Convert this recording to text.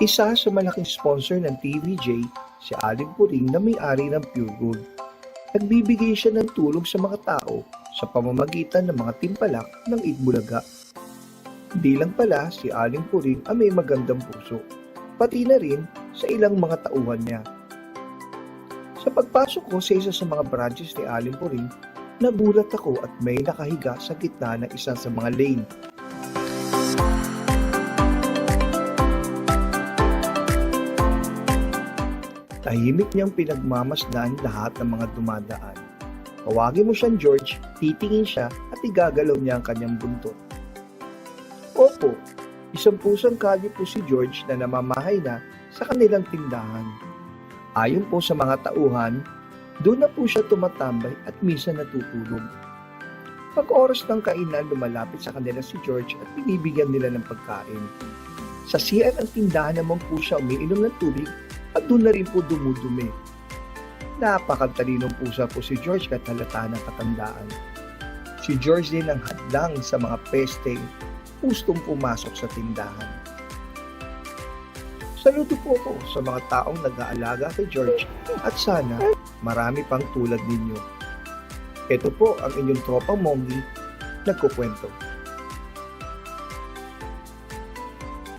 Isa sa malaking sponsor ng TVJ, si Aling Puring na may-ari ng Pure Gold. Nagbibigay siya ng tulong sa mga tao sa pamamagitan ng mga timpalak ng Itbulaga. Di lang pala si Aling Puring ang may magandang puso, pati na rin sa ilang mga tauhan niya. Sa pagpasok ko sa isa sa mga branches ni Aling Puring, nagulat ako at may nakahiga sa gitna ng isa sa mga lane. Tahimik niyang pinagmamasdan lahat ng mga dumadaan. Tawagin mo siyang George, titingin siya at igagalaw niya ang kanyang buntot. Opo, isang pusang kalye po si George na namamahay na sa kanilang tindahan. Ayon po sa mga tauhan, doon na po siya tumatambay at misa natutulog. Pag oras ng kainan, lumalapit sa kanila si George at binibigyan nila ng pagkain. Sa CR ang tindahan naman po siya umiinom ng tubig at doon na rin po dumudumi. Napakatalinong pusa po si George kahit halata ng katandaan. Si George din ang hadlang sa mga peste, gustong pumasok sa tindahan. Saludo po ko sa mga taong nag-aalaga kay George at sana marami pang tulad ninyo. Ito po ang inyong tropang Mongi, nagkukwento.